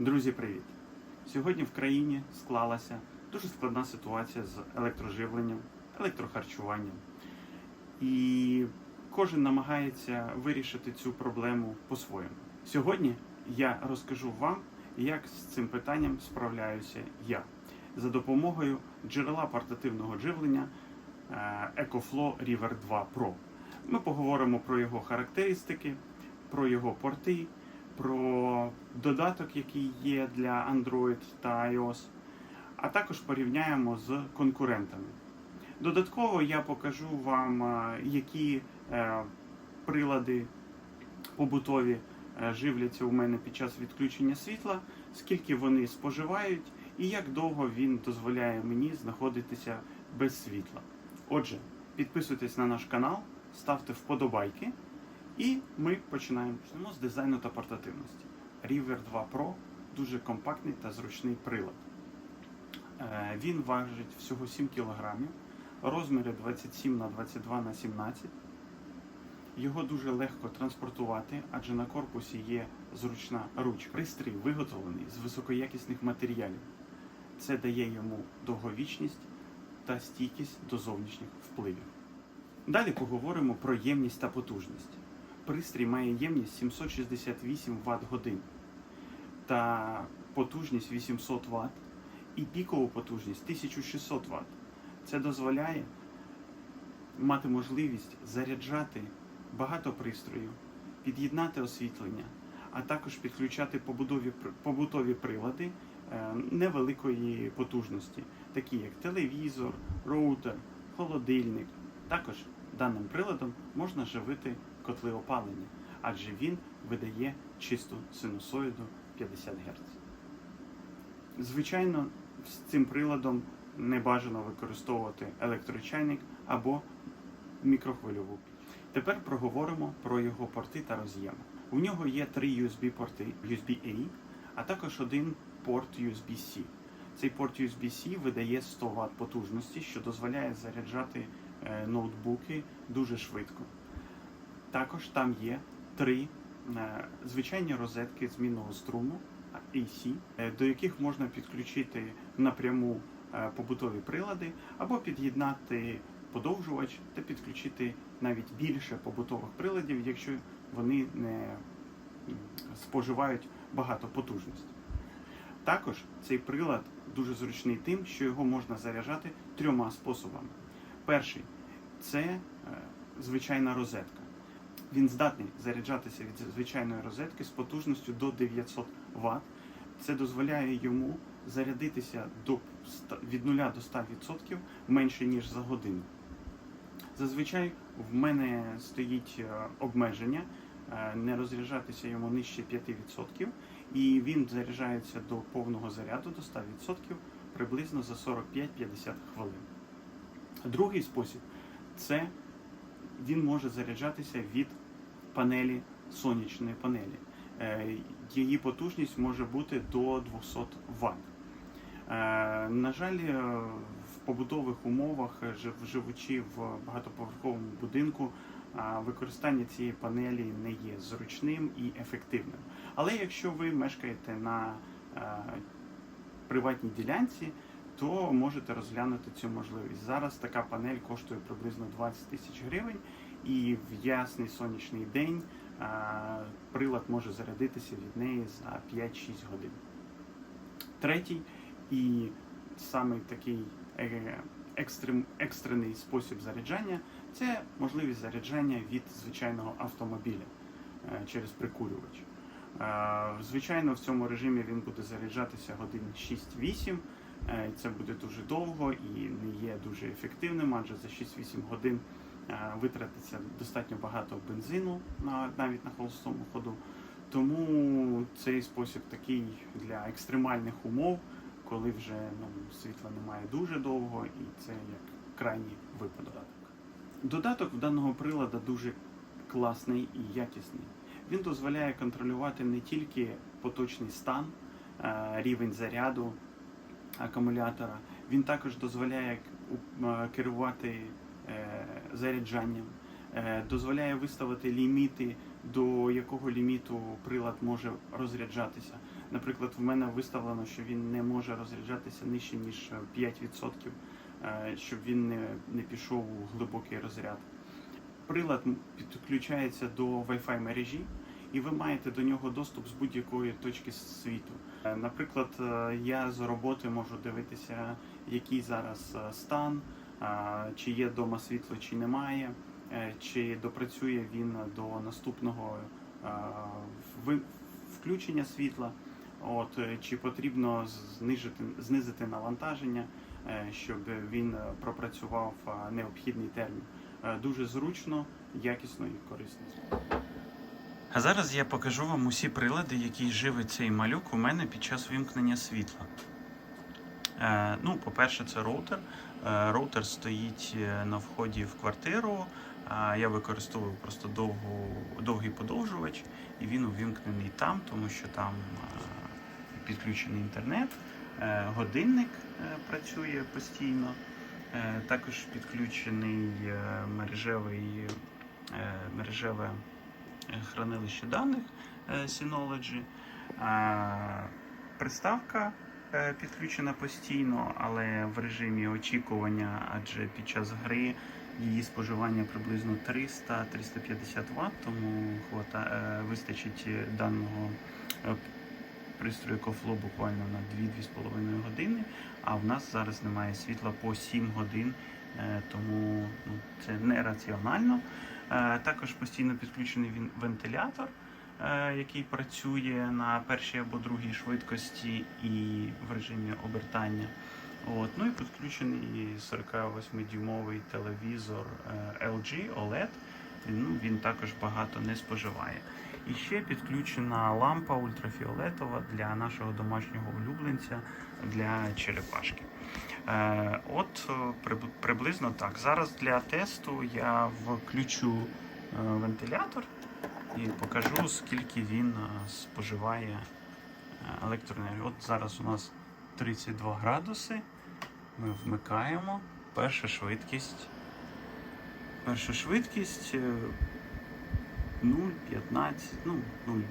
Друзі, привіт! Сьогодні в країні склалася дуже складна ситуація з електроживленням, електрохарчуванням. І кожен намагається вирішити цю проблему по-своєму. Сьогодні я розкажу вам, як з цим питанням справляюся я за допомогою джерела портативного живлення е, EcoFlow River 2 Pro. Ми поговоримо про його характеристики, про його порти, про додаток, який є для Android та iOS, а також порівняємо з конкурентами. Додатково я покажу вам, е, які е, прилади побутові е, живляться у мене під час відключення світла, скільки вони споживають і як довго він дозволяє мені знаходитися без світла. Отже, підписуйтесь на наш канал, ставте вподобайки, і ми починаємо Почнемо з дизайну та портативності. River 2 Pro дуже компактний та зручний прилад. Е, Він важить всього 7 кг, розміри 27 на 22 на 17 його дуже легко транспортувати, адже на корпусі є зручна ручка. Пристрій виготовлений з високоякісних матеріалів. Це дає йому довговічність та стійкість до зовнішніх впливів. Далі поговоримо про ємність та потужність. Пристрій має ємність 768 Вт годин та потужність 800 Вт і пікову потужність 1600 Вт. Це дозволяє мати можливість заряджати багато пристроїв, під'єднати освітлення, а також підключати побудові, побутові прилади е, невеликої потужності, такі як телевізор, роутер, холодильник. Також даним приладом можна живити котли опалення, адже він видає чисту синусоїду 50 Гц. Звичайно, з цим приладом не бажано використовувати електрочайник або мікрохвильову. Тепер проговоримо про його порти та роз'єми. У нього є три USB-порти USB-A, а також один порт USB-C. Цей порт USB-C видає 100 Вт потужності, що дозволяє заряджати е, ноутбуки дуже швидко. Також там є три е, звичайні розетки змінного струму AC, е, до яких можна підключити напряму е, побутові прилади або під'єднати подовжувач та підключити навіть більше побутових приладів, якщо вони не споживають багато потужності. Також цей прилад дуже зручний тим, що його можна заряджати трьома способами. Перший це звичайна розетка. Він здатний заряджатися від звичайної розетки з потужністю до 900 Вт. Це дозволяє йому зарядитися до від 0 до 100% менше ніж за годину. Зазвичай в мене стоїть е, обмеження е, не розряджатися йому нижче 5%, і він заряджається до повного заряду до 100% приблизно за 45-50 хвилин. Другий спосіб це він може заряджатися від панелі сонячної панелі. Е, Її потужність може бути до 200 Вт. Е, На жаль, е, в побутових умовах, живучи в багатоповерховому будинку, використання цієї панелі не є зручним і ефективним. Але якщо ви мешкаєте на приватній ділянці, то можете розглянути цю можливість. Зараз така панель коштує приблизно 20 тисяч гривень, і в ясний сонячний день прилад може зарядитися від неї за 5-6 годин. Третій і самий такий е, екстрем, екстрений спосіб заряджання це можливість заряджання від звичайного автомобіля е, через прикурювач. Е, Звичайно, в цьому режимі він буде заряджатися годин 6-8. е, Це буде дуже довго і не є дуже ефективним, адже за 6-8 годин витратиться достатньо багато бензину навіть на холостому ходу. Тому цей спосіб такий для екстремальних умов, коли вже ну, світла немає дуже довго, і це як крайній випадок. Додаток в даного прилада дуже класний і якісний. Він дозволяє контролювати не тільки поточний стан, е, рівень заряду акумулятора, він також дозволяє е, керувати е, заряджанням, е, дозволяє виставити ліміти до якого ліміту прилад може розряджатися. Наприклад, в мене виставлено, що він не може розряджатися нижче ніж 5%, е, щоб він не, пішов у глибокий розряд. Прилад підключається до Wi-Fi мережі, і ви маєте до нього доступ з будь-якої точки світу. Е, Наприклад, е, я з роботи можу дивитися, який зараз е, стан, е, чи є вдома світло, чи немає, е, чи допрацює він до наступного е, включення світла. От е, чи потрібно знижити знизити навантаження, щоб він пропрацював необхідний термін. Дуже зручно, якісно і корисно. А зараз я покажу вам усі прилади, які живить цей малюк у мене під час вимкнення світла. Е, ну, по-перше, це роутер. Е, роутер стоїть е, на вході в квартиру. Я використовую просто довгу, довгий подовжувач, і він увімкнений там, тому що там підключений інтернет. Годинник працює постійно. Також підключений мережевий, мережеве хранилище даних Synology. Приставка підключена постійно, але в режимі очікування, адже під час гри її споживання приблизно 300-350 Вт, тому хвата, е, вистачить даного е, пристрою кофло буквально на 2-2,5 години. А в нас зараз немає світла по 7 годин, е, тому ну, це нераціонально. Е, Також постійно підключений вентилятор, е, який працює на першій або другій швидкості і в режимі обертання. От. Ну і підключений 48-дюймовий телевізор е, LG OLED. Ну, він також багато не споживає. І ще підключена лампа ультрафіолетова для нашого домашнього улюбленця для черепашки. Е, от е, приблизно так. Зараз для тесту я включу е, вентилятор і покажу, скільки він е, споживає е, електроенергії. От зараз у нас 32 градуси. Ми вмикаємо. Перша швидкість. Перша швидкість е, 0,15, ну, ну,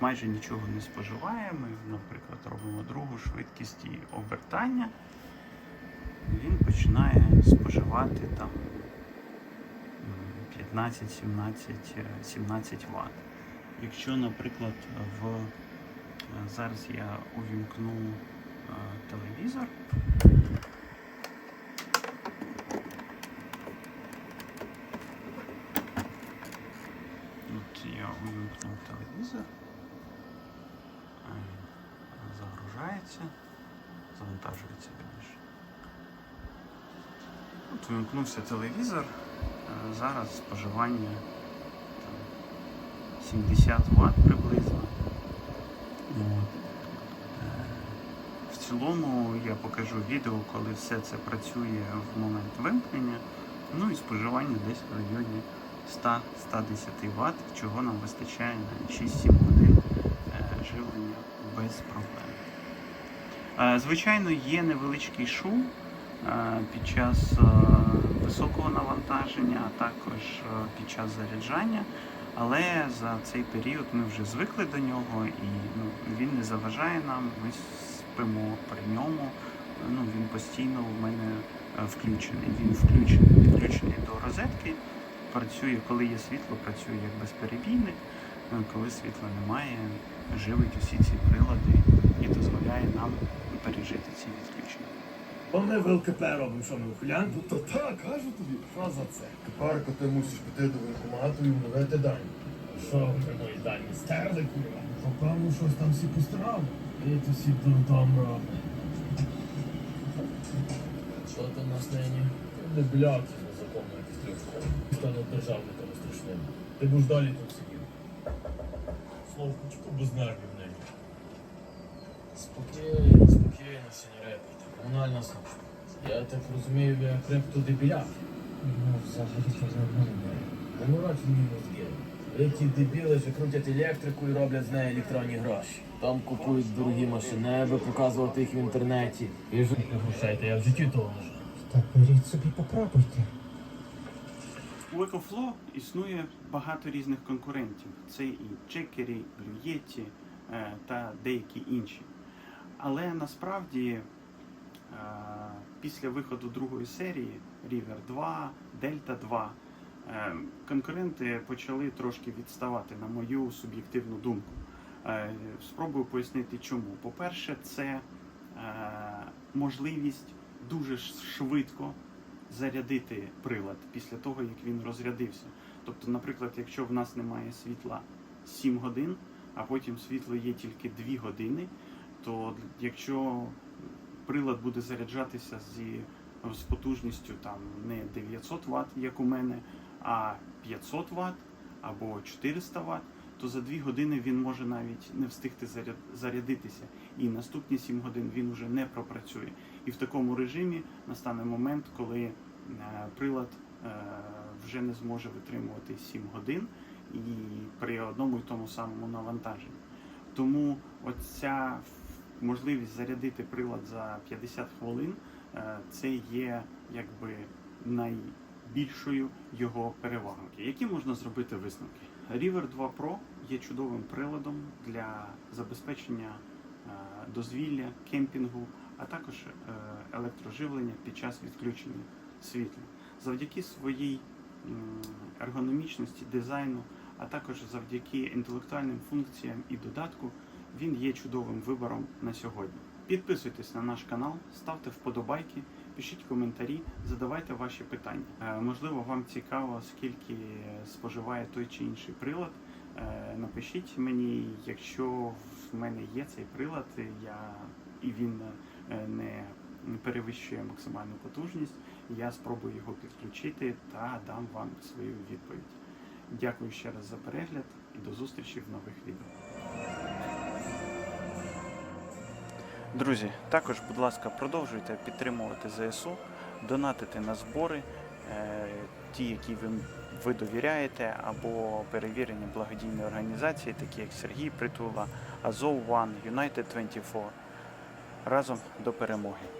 майже нічого не споживає. Ми, наприклад, робимо другу швидкість і обертання. Він починає споживати там м, 15-17 е, 17 Вт. Якщо, наприклад, в е, зараз я увімкну е, телевізор. От я увімкнув телевізор. Загружається, завантажується більше. От вимкнувся телевізор. Зараз споживання там, 70 Вт приблизно. Е, В цілому я покажу відео, коли все це працює в момент вимкнення. Ну і споживання десь в районі 100-110 Вт, чого нам вистачає на 6-7 годин е, живлення без проблем. Е, Звичайно, є невеличкий шум під час навантаження, а також е, під час заряджання. Але за цей період ми вже звикли до нього і ну, він не заважає нам. Ми спимо при ньому. Ну, він постійно у мене е, включений. Він включений, підключений до розетки. Працює, коли є світло, працює як безперебійник. Е, Коли світла немає, живить усі ці прилади і дозволяє нам пережити ці відключення. Бо ми в ЛКП робимо, що ми ухилянки. Ну то так, кажу тобі. Що за це? Тепер ти мусиш піти до воєнкомату і вновити дані. Що ви мої дані стерли, курва? То певно щось там всі постирали. І то всі дурдом роблять. Що там у нас нині? Не бляки незаконно якісь трьох Стану державниками страшними. Ти будеш далі тут сидів. Словкочку без нервів нині. Спокійно, спокійно, сеньорепіте. Комунальна служба. Я так розумію, ви криптодебіляк. Ну, взагалі нормально. Не мороч мені мозги. Ті дебіли, що крутять електрику і роблять з неї електронні гроші. Там купують дорогі машини, аби показувати їх в інтернеті. І ж Не гушайте, я в житті того не жив. Так беріть собі попробуйте. У EcoFlow існує багато різних конкурентів. Це і Checkeri, Blue Yeti е, та деякі інші. Але насправді після виходу другої серії River 2, Delta 2 е, конкуренти почали трошки відставати, на мою суб'єктивну думку. Е, Спробую пояснити чому. По-перше, це е, можливість дуже швидко зарядити прилад після того, як він розрядився. Тобто, наприклад, якщо в нас немає світла 7 годин, а потім світло є тільки 2 години, то якщо прилад буде заряджатися зі, з потужністю там не 900 Вт, як у мене, а 500 Вт або 400 Вт, то за 2 години він може навіть не встигти заряд, зарядитися. І наступні 7 годин він вже не пропрацює. І в такому режимі настане момент, коли е, прилад е, вже не зможе витримувати 7 годин і при одному і тому самому навантаженні. Тому оця можливість зарядити прилад за 50 хвилин е, це є якби найбільшою його перевагою. Які можна зробити висновки? River 2 Pro є чудовим приладом для забезпечення е, дозвілля, кемпінгу, а також е, електроживлення під час відключення світла. Завдяки своїй ергономічності, дизайну, а також завдяки інтелектуальним функціям і додатку, він є чудовим вибором на сьогодні. Підписуйтесь на наш канал, ставте вподобайки, пишіть коментарі, задавайте ваші питання. Е, Можливо, вам цікаво, скільки споживає той чи інший прилад. Е, Напишіть мені, якщо в мене є цей прилад, я і він е, не перевищує максимальну потужність, я спробую його підключити та дам вам свою відповідь. Дякую ще раз за перегляд і до зустрічі в нових відео. Друзі, також, будь ласка, продовжуйте підтримувати ЗСУ, донатити на збори, е, ті, які ви, ви довіряєте, або перевірені благодійні організації, такі як Сергій Притула, Азов One, United 24. Разом до перемоги.